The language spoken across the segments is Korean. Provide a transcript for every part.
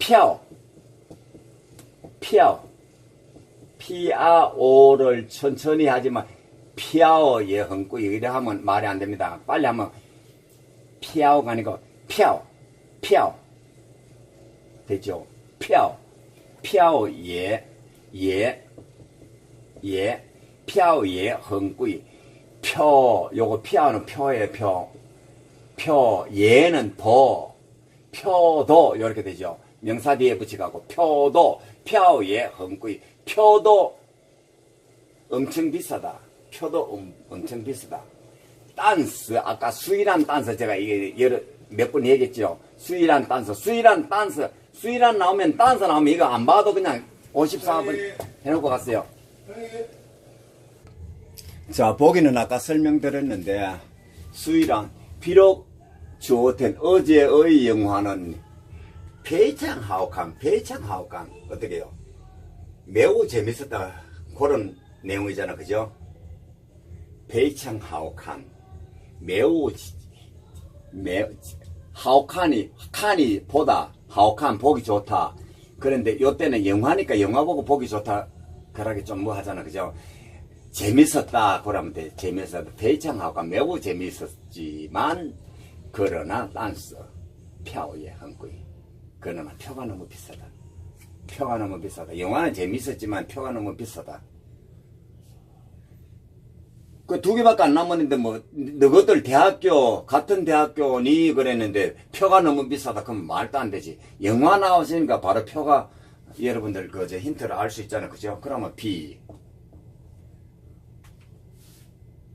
펴, 펴, 피아오를 천천히 하지만 피아오의 흥구 이래 하면 말이 안 됩니다. 빨리 하면 피아오가 아니고 펴, 펴 되죠. 펴, 피아오의 예, 예, 피아오의 흥구이. 표 요거 피아오는 표예요 표. 표 예는 도 표도 이렇게 되죠. 명사 뒤에 붙이고 표도 표의 흥구이 표도 엄청 비싸다. 표도 엄, 엄청 비싸다. 딴스 아까 수일한 딴스 제가 이게 여러 몇 번 얘기했죠. 수일한 딴스 수일한 딴스 수일한 나오면 딴스 나오면 이거 안 봐도 그냥 54번 해놓고 갔어요. 자 보기는 아까 설명드렸는데 수일한 비록 주어텐 어제의 영화는 페이창하오칸 페이창하오칸 어떻게요? 매우 재밌었다. 그런 내용이잖아 그죠? 페이창하오칸 매우 지- 매우 지- 하오칸이 칸이 보다. 하오칸 보기 좋다. 그런데 요때는 영화니까 영화 보고 보기 좋다. 그러게 좀 뭐 하잖아 그죠? 재밌었다. 그러면 돼. 재밌었다. 페이창하오칸 매우 재밌었지만 그러나 딴스 표의 한구이 그러나 표가 너무 비싸다. 표가 너무 비싸다. 영화는 재밌었지만 표가 너무 비싸다. 그 두 개밖에 안 남았는데 뭐 너희들 대학교 같은 대학교니 그랬는데 표가 너무 비싸다. 그러면 말도 안 되지. 영화 나오시니까 바로 표가 여러분들 그저 힌트를 알 수 있잖아요. 그죠? 그러면 B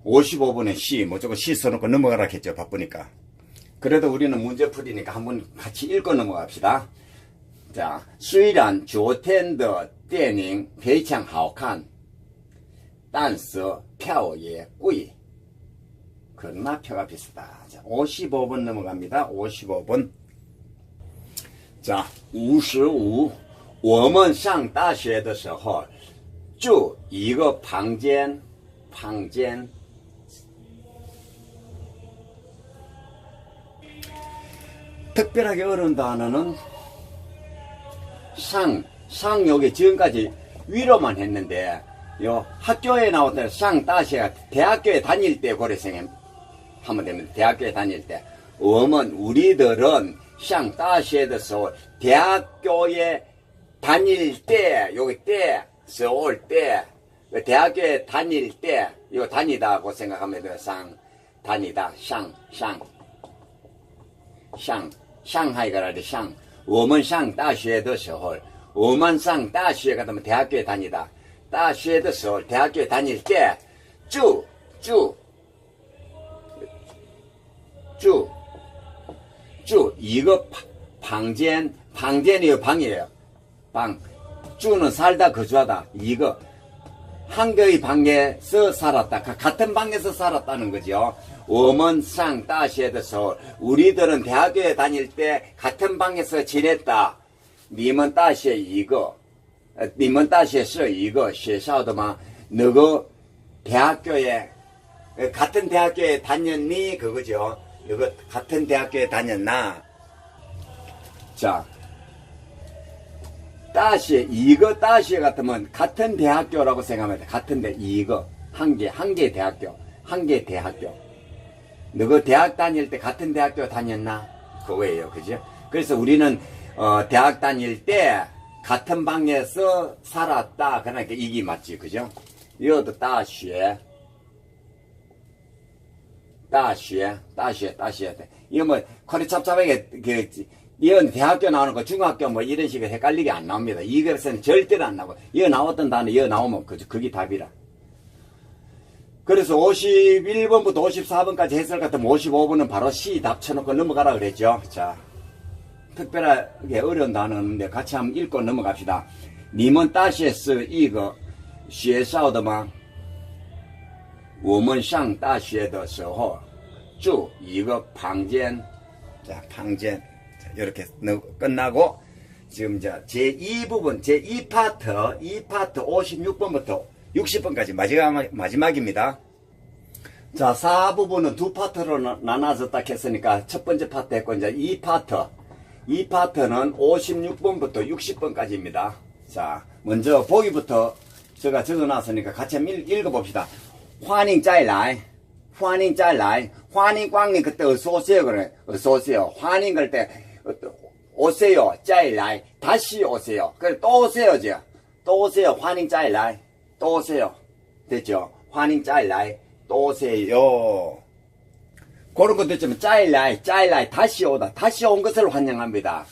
55분에 C 무조건 C 써놓고 넘어가라 했죠. 바쁘니까 그래도 우리는 문제 풀이니까 한번 같이 읽고 넘어갑시다 자, 虽然昨天的电影非常好看，但是票也贵。 그러나 표가 비싸다. 자, 55번 넘어갑니다. 55번. 자, 55. 我们上大学的时候住一个房间，房间。 특별하게 어려운 단어는 상, 상 여기 지금까지 위로만 했는데 요 학교에 나왔던 상 따시가 대학교에 다닐 때 고래생에 하면 됩니다. 대학교에 다닐 때. 어먼 우리들은 상 따시에 대해서 대학교에 다닐 때 여기 때 서울 때 대학교에 다닐 때 이거 다니다고 생각하면 돼요. 상 다니다 상 상. 上 上海가라데上，我们上大学的时候，我们上大学가면 대학교에 다니다. 大学的时候 대학교에 다닐 때住住住住一个房间房间이요 방이에요. 방 주는 살다 거주하다 이거 한 개의 방에서 살았다. 가- 같은 방에서 살았다는 거죠. 워먼상 다시에드 서울 우리들은 대학교에 다닐 때 같은 방에서 지냈다. 니먼 다시에 이거 어, 니먼 다시에서 이거 쉐샤오드마 너거 대학교에 어, 같은 대학교에 다녔니? 그거죠. 이거 같은 대학교에 다녔나? 자 다시 이거 다시 같으면 같은 대학교라고 생각합니다. 같은 데 이거 한 개 한 개 대학교 한 개 대학교. 너가 대학 다닐 때 같은 대학교 다녔나? 그거예요, 그죠? 그래서 우리는 어, 대학 다닐 때 같은 방에서 살았다. 그러니까 이게 맞지, 그죠? 이것도 다시, 다시, 다시, 다시. 이거 뭐 커리 찹찹하게 그 이건 대학교 나오는 거 중학교 뭐 이런 식으로 헷갈리게 안 나옵니다. 이것은 절대로 안 나오고 이거 나왔던 단어 이거 나오면 그 그게 답이라. 그래서 51번부터 54번까지 했을 것 같으면 55번은 바로 C 답쳐놓고 넘어가라 그랬죠. 자, 특별하게 어려운 단어인데 같이 한번 읽고 넘어갑시다. 니먼 따시에스 이거 시에사우더마 우먼상 따시에더서호 쭉 이거 방젠 자 방젠 자, 이렇게 끝나고 지금 자, 제2부분 제2파트 2파트 56번부터 60번까지 마지막, 마지막입니다. 자, 4부분은 두 파트로 나눠서 딱 했으니까 첫 번째 파트 했고 이제 2파트. 2파트는 56번부터 60번까지입니다. 자, 먼저 보기부터 제가 적어놨으니까 같이 읽어봅시다. 환인 짤라이. 환인 짤라이. 환인 광님 그때 어서 오세요 그래. 어서 오세요. 환인 그럴 때 오세요. 짤라이. 다시 오세요. 그래 또 오세요. 또 오세요. 환인 짤라이. 또 오세요. 됐죠? 환인 짤라이, 또 오세요. 그런 것 듣지만 짜일라이 짜일라이 다시 오다 다시 온 것을 환영합니다.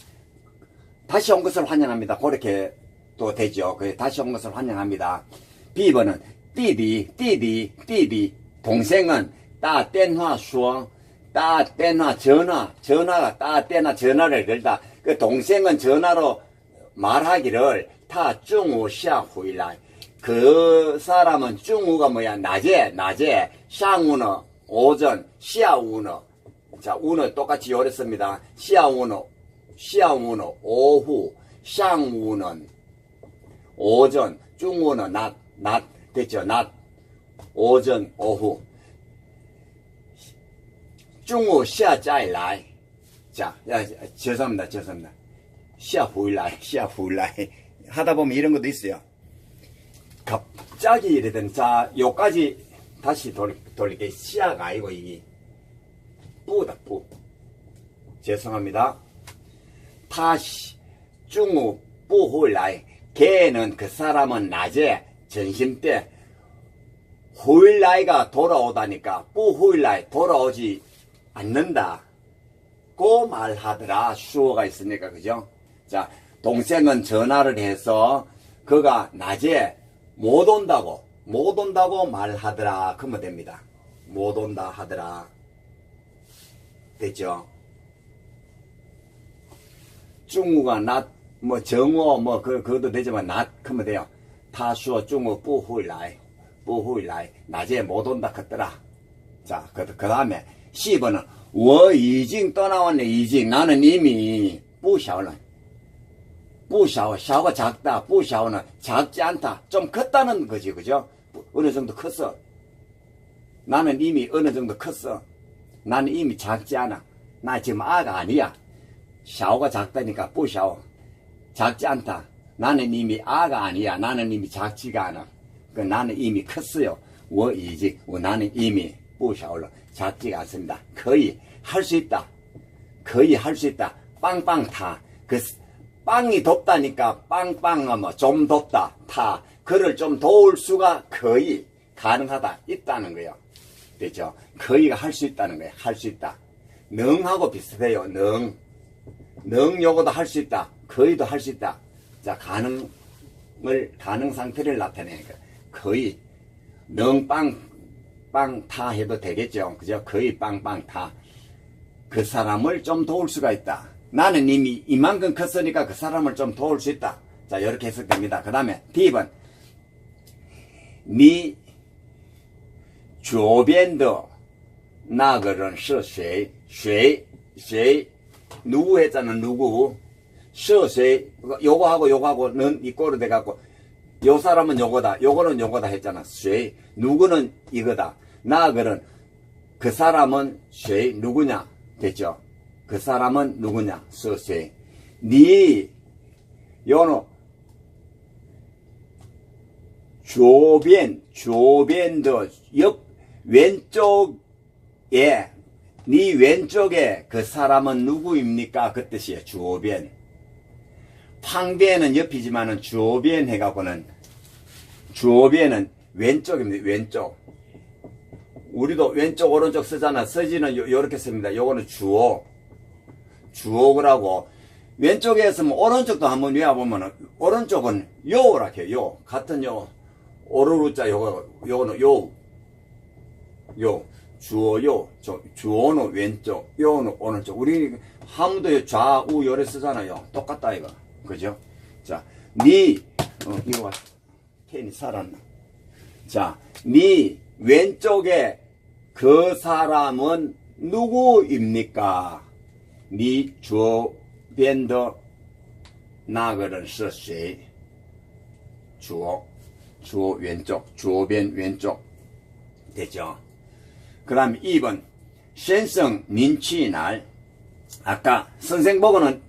다시 온 것을 환영합니다. 그렇게 또 되죠. 그 다시 온 것을 환영합니다. 비번은 띠디 띠디 띠디 동생은 따 땐화 수어 따 땐화 전화 전화가 따 땐화 전화를 들다 그 동생은 전화로 말하기를 타 중, 오, 샤, 후, 일, 라이. 그 사람은 중우가 뭐야? 낮에 낮에 샹우는 오전 시아우는 자 우는 똑같이 요랬습니다. 시아우는 시아우는 오후 샹우는 오전 중우는 낮 낮 됐죠? 낮 오전 오후. 중우 시아再来 자 야, 죄송합니다 죄송합니다. 시아 후일라이 시아 후일라이. 하다 보면 이런 것도 있어요 갑자기 이래든 자 요까지 다시 돌, 돌릴게 시야가 아니고 이게 뿌다 뿌. 죄송합니다. 다시 중우 뿌후일라이. 걔는 그 사람은 낮에 전심 때 후일라이가 돌아오다니까 뿌후일라이 돌아오지 않는다. 고 말하더라. 수어가 있으니까 그죠? 자 동생은 전화를 해서 그가 낮에 못 온다고 못 온다고 말하더라 그러면 됩니다. 못 온다 하더라. 됐죠? 중우가 낫, 뭐 정어 뭐 그, 그것도 되지만 낫 그러면 돼요. 타수어 중우 뿌후일라이 뿌후일라이 낮에 못 온다 컸더라. 자 그 그 다음에 10번은 워 이징 떠나왔네 이징 나는 이미 뿌샤올라 뿌샤오, 샤오가 작다, 뿌샤오는 작지 않다, 좀 컸다는 거지, 그죠? 어느 정도 컸어. 나는 이미 어느 정도 컸어. 나는 이미 작지 않아. 나 지금 아가 아니야. 샤오가 작다니까, 뿌샤오. 작지 않다. 나는 이미 아가 아니야. 나는 이미 작지가 않아. 그 나는 이미 컸어요. 워이직, 나는 이미 뿌샤오로 작지가 않습니다. 거의 할 수 있다. 거의 할 수 있다. 빵빵 타. 그 빵이 덥다니까 빵빵하면 좀 덥다. 타. 그를 좀 도울 수가 거의 가능하다. 있다는 거예요. 됐죠? 거의가 할수 있다는 거예요. 할 수 있다. 능하고 비슷해요. 능. 능 요거도 할 수 있다. 거의도 할 수 있다. 자, 가능을, 가능 상태를 나타내니까. 거의, 능, 빵, 빵, 타 해도 되겠죠. 그죠? 거의 빵빵 타. 그 사람을 좀 도울 수가 있다. 나는 이미 이만큼 컸으니까 그 사람을 좀 도울 수 있다. 자 이렇게 해석됩니다. 그 다음에 D번 니 주변도 나그런 셔쇠 쇠쇠 누구 했잖아 누구? 셔쇠 요거하고 요거하고는 이꼬로 돼갖고 요 사람은 요거다 요거는 요거다 했잖아 쇠 누구는 이거다. 나그런 그 사람은 쇠 누구냐? 됐죠? 그 사람은 누구냐? 서세. 니, 요노, 조변, 조변도 옆, 왼쪽에, 니 왼쪽에 그 사람은 누구입니까? 그 뜻이에요. 조변. 팡변은 옆이지만은 조변 해가고는, 조변은 왼쪽입니다. 왼쪽. 우리도 왼쪽, 오른쪽 쓰잖아. 쓰지는 요렇게 씁니다. 요거는 주어. 주어라고 왼쪽에 있으면 오른쪽도 한번 외워보면은 오른쪽은 요라게 요 같은 요 오르르자 요거 요거는 요 요, 주어요, 저, 주어는 왼쪽, 요는 오른쪽. 우리 하무도 좌우 요래 쓰잖아요. 똑같다, 이거. 그죠? 자, 니, 어, 이거 봐. 괜히 살았나. 자, 니 왼쪽에 그 사람은 누구입니까? 니 주변的那个人是谁? 주어, 주어 왼쪽, 주변 왼쪽. 됐죠? 그 다음에 2번. 선생, 닌去날 아까 선생 보고는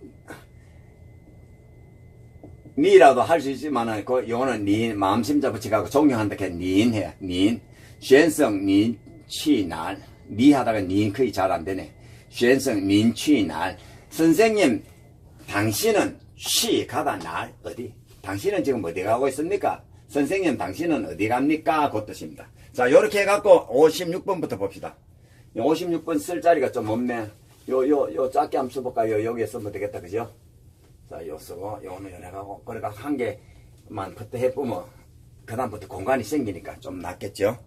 니라도 할 수 있지만은 그 요거는 니 마음심자 붙이가고 존경한다 게 니해 닌选성닌 취날 니 하다가 닌 거의 잘 안 되네 选성닌 취날 선생님 당신은 취 가다 날 어디？ 당신은 지금 어디 가고 있습니까? 선생님 당신은 어디 갑니까？ 그 뜻입니다. 자 요렇게 해갖고 56번부터 봅시다. 56번 쓸 자리가 좀 없네. 요 요요 짧게 한번 써볼까요 여기에 쓰면 되겠다 그죠? 자, 요 쓰고, 요거는 연해가고, 그러니까 한 개만 부터 해보면, 그 다음부터 공간이 생기니까 좀 낫겠죠?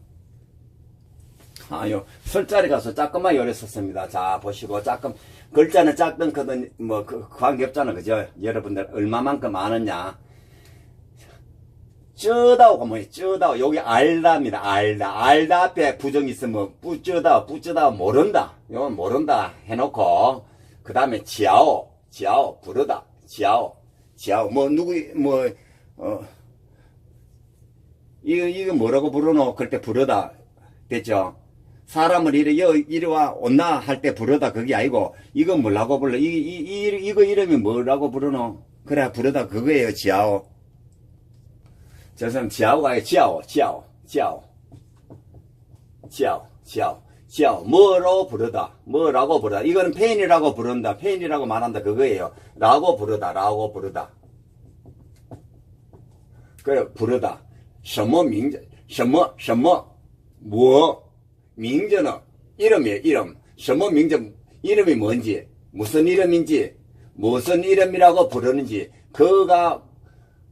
아, 요, 설자리 가서 조금만 열에 썼습니다. 자, 보시고, 조금, 글자는 작든 크든, 뭐, 그, 관계 없잖아. 그죠? 여러분들, 얼마만큼 아느냐. 쩌다오가 뭐예요? 쩌다오. 여기 알다입니다. 알다. 알다 앞에 부정이 있으면, 뿌쩌다, 뿌쩌다, 모른다. 요건 모른다. 해놓고, 그 다음에 지아오, 지아오, 부르다. 지아오, 지아오. 뭐, 누구, 뭐, 어, 이거, 이거 뭐라고 부르노? 그럴 때 부르다. 됐죠? 사람을 이래, 여, 이리 와, 온나 할 때 부르다. 그게 아니고, 이거 뭐라고 불러? 이, 이, 이, 이거 이름이 뭐라고 부르노? 그래, 부르다. 그거예요, 지아오. 저 사람 지아오가 아니고, 지아오, 지아오, 지아오. 지아오, 지아오. 지아오. 뭐로 부르다. 뭐라고 부르다. 이거는 페인이라고 부른다. 페인이라고 말한다. 그거예요. 라고 부르다. 라고 부르다. 그래, 부르다. 什么名字?什么,什么,뭐, 민전어 이름이 이름什么 뭐 민전 이름이 뭔지 무슨 이름인지 무슨 이름이라고 부르는지 그가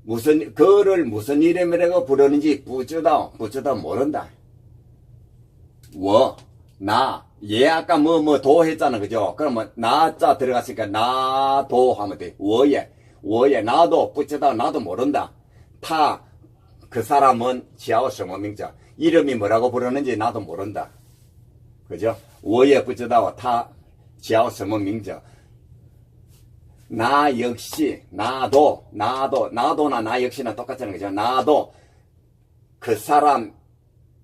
무슨 그를 무슨 이름이라고 부르는지 부쩌다 부쩌다 모른다. 워나얘 아까 뭐 뭐 도 했잖아 그죠? 그러면 나자 들어갔으니까 나도 하면 돼. 워예 워예 나도 부쩌다 나도 모른다. 타 그 사람은 지하와 성어명자. 이름이 뭐라고 부르는지 나도 모른다. 그죠? 워에 부처다와 타 지하오 서문 명저. 나 역시 나도 나도 나도나 나 역시나 똑같잖아요. 그죠? 나도 그 사람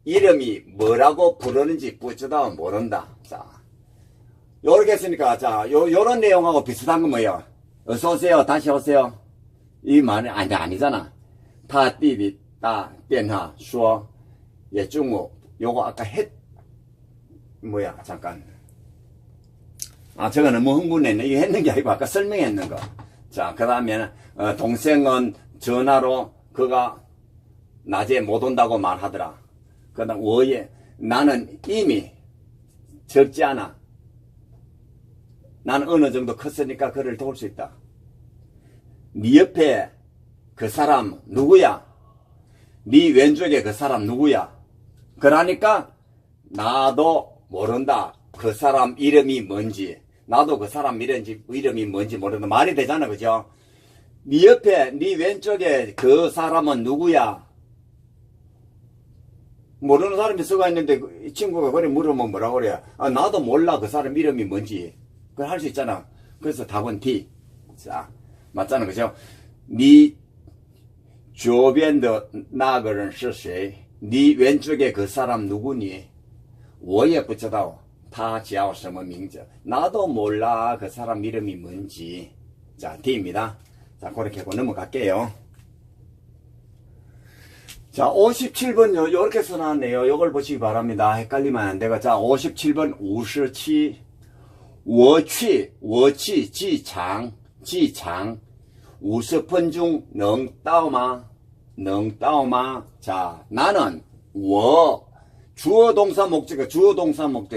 이름이 뭐라고 부르는지 부처다와 모른다. 자. 요렇게 했으니까 자, 요 요런 내용하고 비슷한 거 뭐예요? 어서 오세요. 다시 오세요. 이 말은 아니 아니잖아. 타 띠비 다, 변화 수어 예중어 요거 아까 했 뭐야 잠깐. 아 제가 너무 흥분했네. 이거 했는 게 아니고 아까 설명했는 거자그 다음에 어, 동생은 전화로 그가 낮에 못 온다고 말하더라. 그 다음 어예 나는 이미 적지 않아. 나는 어느 정도 컸으니까 그를 도울 수 있다. 네 옆에 그 사람 누구야? 네 왼쪽에 그 사람 누구야? 그러니까 나도 모른다. 그 사람 이름이 뭔지. 나도 그 사람 이름이, 이름이 뭔지 모른다. 말이 되잖아. 그죠? 네 옆에, 네 왼쪽에 그 사람은 누구야? 모르는 사람이 쓰고 있는데 그 이 친구가 그래 물으면 뭐라 그래요? 아, 나도 몰라 그 사람 이름이 뭔지. 그걸 할 수 있잖아. 그래서 답은 D. 자, 맞잖아. 그죠? 네 주변의 나그는 是谁? 你 왼쪽에 그 사람 누구니? 我也不知道他叫什么名字. 나도 몰라 그 사람 이름이 뭔지. 자, D입니다. 자, 그렇게 하고 넘어갈게요. 자, 57번요. 요렇게 써놨네요. 요걸 보시기 바랍니다. 헷갈리면 안 되고. 자, 57번 57. 我去,我去,机场,机场. 50분 중能到吗? 能到吗? 자, 나는 我 주어 동사 목적 주어 동사 목적